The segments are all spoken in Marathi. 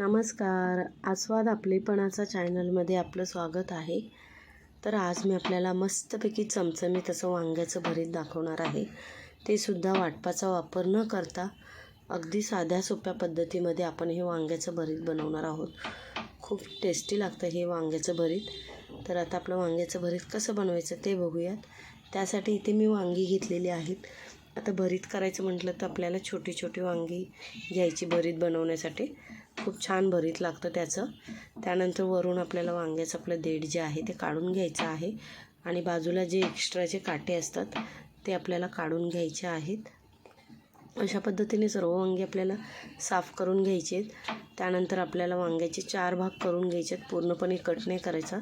नमस्कार. आस्वाद आपलेपणाचा चॅनलमध्ये आपलं स्वागत आहे. तर आज मी आपल्याला मस्तपैकी चमचमीत असं वांग्याचं भरीत दाखवणार आहे. ते सुद्धा वाटपाचा वापर न करता अगदी साध्या सोप्या पद्धतीमध्ये आपण हे वांग्याचं भरीत बनवणार आहोत. खूप टेस्टी लागतं हे वांग्याचं भरीत. तर आता आपलं वांग्याचं भरीत कसं बनवायचं ते बघूयात. त्यासाठी इथे मी वांगी घेतलेली आहेत. आता भरीत करायचं म्हटलं तर आपल्याला छोटी छोटी वांगी घ्यायची भरीत बनवण्यासाठी. खूप छान भरीत लागतं त्याचं. त्यानंतर वरून आपल्याला वांग्याचं आपलं देठ जे आहे ते काढून घ्यायचं आहे. आणि बाजूला जे एक्स्ट्राचे काटे असतात ते आपल्याला काढून घ्यायचे आहेत. अशा पद्धतीने सर्व वांगे आपल्याला साफ करून घ्यायचे आहेत. त्यानंतर आपल्याला वांग्याचे चार भाग करून घ्यायचे आहेत. पूर्णपणे कट नाही करायचा.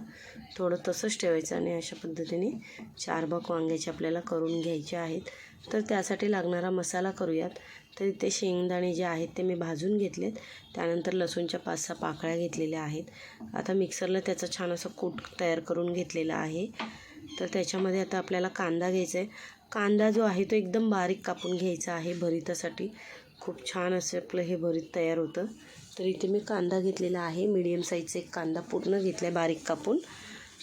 थोडं तसंच ठेवायचं आणि अशा पद्धतीने चार भाग वांग्याचे आपल्याला करून घ्यायचे आहेत. तर त्यासाठी लागणारा मसाला करूयात. तर इथे शेंगदाणे जे आहेत ते मी भाजून घेतलेत. त्यानंतर लसूणच्या पाच सहा पाकळ्या घेतलेल्या आहेत. आता मिक्सरला त्याचा छान असं कूट तयार करून घेतलेला आहे. तर त्याच्यामध्ये आता आपल्याला कांदा घ्यायचा आहे कांदा जो आहे तो एकदम बारीक कापून घ्यायचा आहे भरितासाठी. खूप छान असं आपलं हे भरीत तयार होतं. तर इथे मी कांदा घेतलेला आहे. मीडियम साईजचा एक कांदा पूर्ण घेतला आहे बारीक कापून.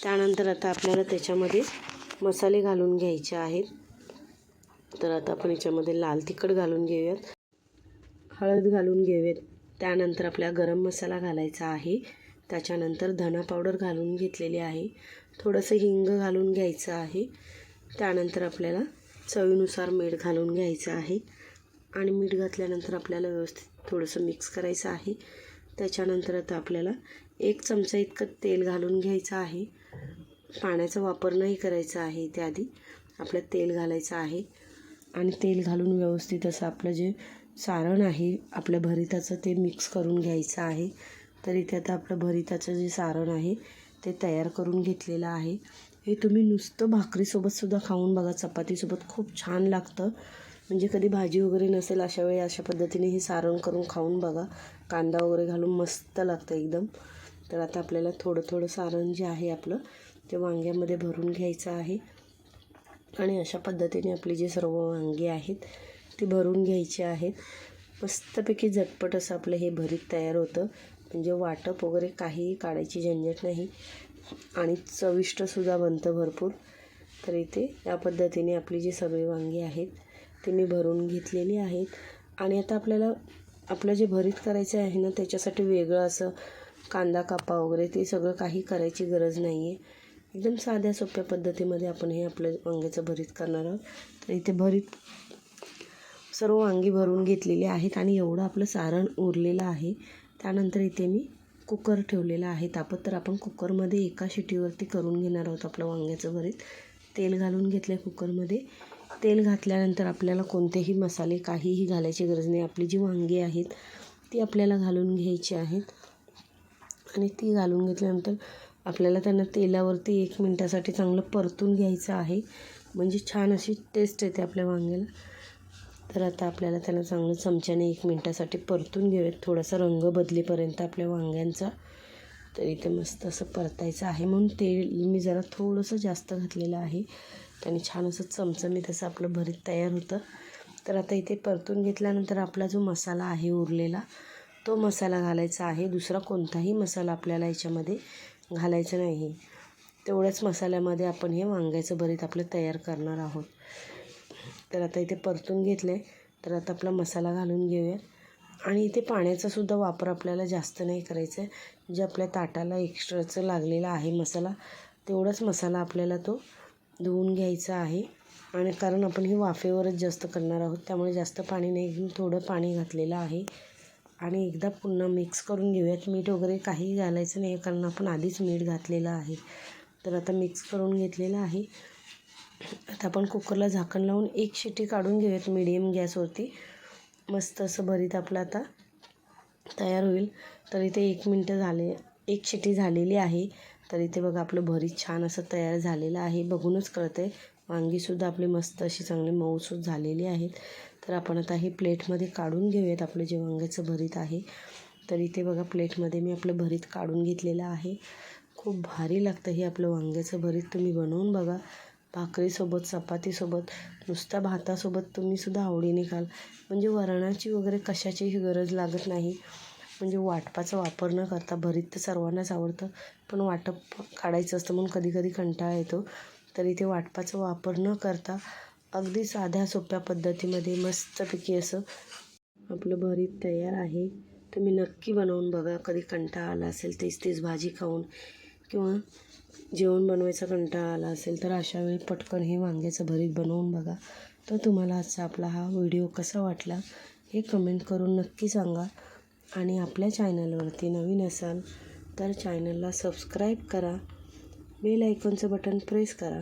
त्यानंतर आता आपल्याला त्याच्यामध्ये मसाले घालून घ्यायचे आहेत. तर आता आपण याच्यामध्ये लाल तिखट घालून घेऊयात. हळद घालून घेऊयात. त्यानंतर आपल्या गरम मसाला घालायचा आहे. त्याच्यानंतर धना पावडर घालून घेतलेली आहे. थोडंसं हिंग घालून घ्यायचं आहे. त्यानंतर आपल्याला चवीनुसार मीठ घालून घ्यायचं आहे. आणि मीठ घातल्यानंतर आपल्याला व्यवस्थित थोडंसं मिक्स करायचं आहे. त्याच्यानंतर आता आपल्याला एक चमचा इतकं तेल घालून घ्यायचं आहे. पाण्याचा वापर नाही करायचा आहे त्याआधी. आपलं तेल घालायचं आहे. आणि तेल घालून व्यवस्थित असं आपलं जे सारण आहे आपल्या भरिताचं ते मिक्स करून घ्यायचं आहे. तर इथे आता आपलं भरिताचं जे सारण आहे ते तयार करून घेतलेलं आहे. हे तुम्ही नुसतं भाकरीसोबतसुद्धा खाऊन बघा. चपातीसोबत खूप छान लागतं. म्हणजे कधी भाजी वगैरे नसेल अशा वेळी अशा पद्धतीने हे सारण करून खाऊन बघा. कांदा वगैरे घालून मस्त लागतं एकदम. तर आता आपल्याला थोडं थोडं सारण जे आहे आपलं ते वांग्यामध्ये भरून घ्यायचं आहे. आणि अशा पद्धतीने आपली जी सर्व वांगी आहेत ती भरून घ्यायची आहेत. मस्तपैकी झटपट असं आपलं हे भरीत तयार होतं. म्हणजे वाटप वगैरे काहीही काढायची झंझट नाही. आणि चविष्टसुद्धा बनतं भरपूर. तर इथे या पद्धतीने आपली जी सगळी वांगी आहेत ती मी भरून घेतलेली आहेत. आणि आता आपल्याला आपलं जे भरीत करायचं आहे ना त्याच्यासाठी वेगळं असं कांदा कापा वगैरे ते सगळं काही करायची गरज नाही आहे एकदम साध्या सोप्या पद्धतीमध्ये आपण हे आपलं वांग्याचं भरीत करणार आहोत. तर इथे भरीत सर्व वांगी भरून घेतलेली आहेत आणि एवढं आपलं सारण उरलेलं आहे. त्यानंतर इथे मी कुकर ठेवलेला आहे. तापत तर आपण कुकरमध्ये एका शिटीवरती करून घेणार आहोत आपलं वांग्याचं भरीत. तेल घालून घेतलं आहे कुकरमध्ये. तेल घातल्यानंतर आपल्याला कोणतेही मसाले काहीही घालायची गरज नाही. आपली जी वांगी आहेत ती आपल्याला घालून घ्यायची आहेत. आणि ती घालून घेतल्यानंतर आपल्याला त्यांना तेलावरती एक मिनटासाठी चांगलं परतून घ्यायचं आहे. म्हणजे छान अशी टेस्ट येते आपल्या वांग्याला. तर आता आपल्याला त्यांना चांगलं चमच्याने एक मिनटासाठी परतून घेऊयात. थोडासा रंग बदलेपर्यंत आपल्या वांग्यांचा. तर इथे मस्त असं परतायचं आहे म्हणून तेल मी जरा थोडंसं जास्त घातलेलं आहे. त्याने छान असं चमचमीत असं आपलं भरीत तयार होतं. तर आता इथे परतून घेतल्यानंतर आपला जो मसाला आहे उरलेला तो मसाला घालायचा आहे. दुसरा कोणताही मसाला आपल्याला याच्यामध्ये घालायचं नाही. तेवढ्याच मसाल्यामध्ये आपण हे वांग्याचं भरीत आपलं तयार करणार आहोत. तर आता इथे परतून घेतलं आहे तर आता आपला मसाला घालून घेऊया. आणि इथे पाण्याचासुद्धा वापर आपल्याला जास्त नाही करायचा आहे. जे आपल्या ताटाला एक्स्ट्राचं लागलेला आहे मसाला तेवढाच मसाला आपल्याला तो धुवून घ्यायचा आहे. आणि कारण आपण हे वाफेवरच जास्त करणार आहोत त्यामुळे जास्त पाणी नाही. घेऊन थोडं पाणी घातलेलं आहे. आणि एकदा पुन्हा मिक्स करून घेऊयात. मीठ वगैरे काही घालायचं नाही कारण आपण आधीच मीठ घातलेलं आहे. तर आता मिक्स करून घेतलेलं आहे. आता आपण कुकरला झाकण लावून एक शिटी काढून घेऊयात मिडियम गॅसवरती मस्त असं भरीत आपलं आता तयार होईल. तर इथे एक मिनटं झाले एक शिटी झालेली आहे. तर इथे बघा आपलं भरीत छान असं तयार झालेलं आहे. बघूनच कळतं आहे वांगीसुद्धा आपली मस्त अशी चांगली मऊसूद झालेली आहेत. तर आपण आता हे प्लेटमध्ये काढून घेऊयात आपलं जे वांग्याचं भरीत आहे. तर इथे बघा प्लेटमध्ये मी आपलं भरीत काढून घेतलेलं आहे. खूप भारी लागतं हे आपलं वांग्याचं भरीत तुम्ही बनवून बघा. भाकरीसोबत चपातीसोबत नुसत्या भातासोबत तुम्हीसुद्धा आवडीने खाल म्हणजे वरणाची वगैरे कशाचीही गरज लागत नाही. म्हणजे वाटपाचा वापर न करता भरीत तर सर्वांनाच आवडतं पण वाटप काढायचं असतं म्हणून कधी कधी कंटाळा येतो. तर इथे वाटपाचा वापर न करता अगदी साध्या सोप्या पद्धतीमध्ये मस्तपैकी असं आपलं भरीत तयार आहे. तुम्ही नक्की बनवून बघा. कधी कंटाळा आला असेल तेच तेच भाजी खाऊन किंवा जेवण बनवायचा कंटाळा आला असेल तर अशा वेळी पटकन हे वांग्याचं भरीत बनवून बघा. तर तुम्हाला आजचा आपला हा व्हिडिओ कसा वाटला हे कमेंट करून नक्की सांगा. आणि आपल्या चॅनलवरती नवीन असाल तर चॅनलला सबस्क्राईब करा. बेल आयकॉनचं बटन प्रेस करा.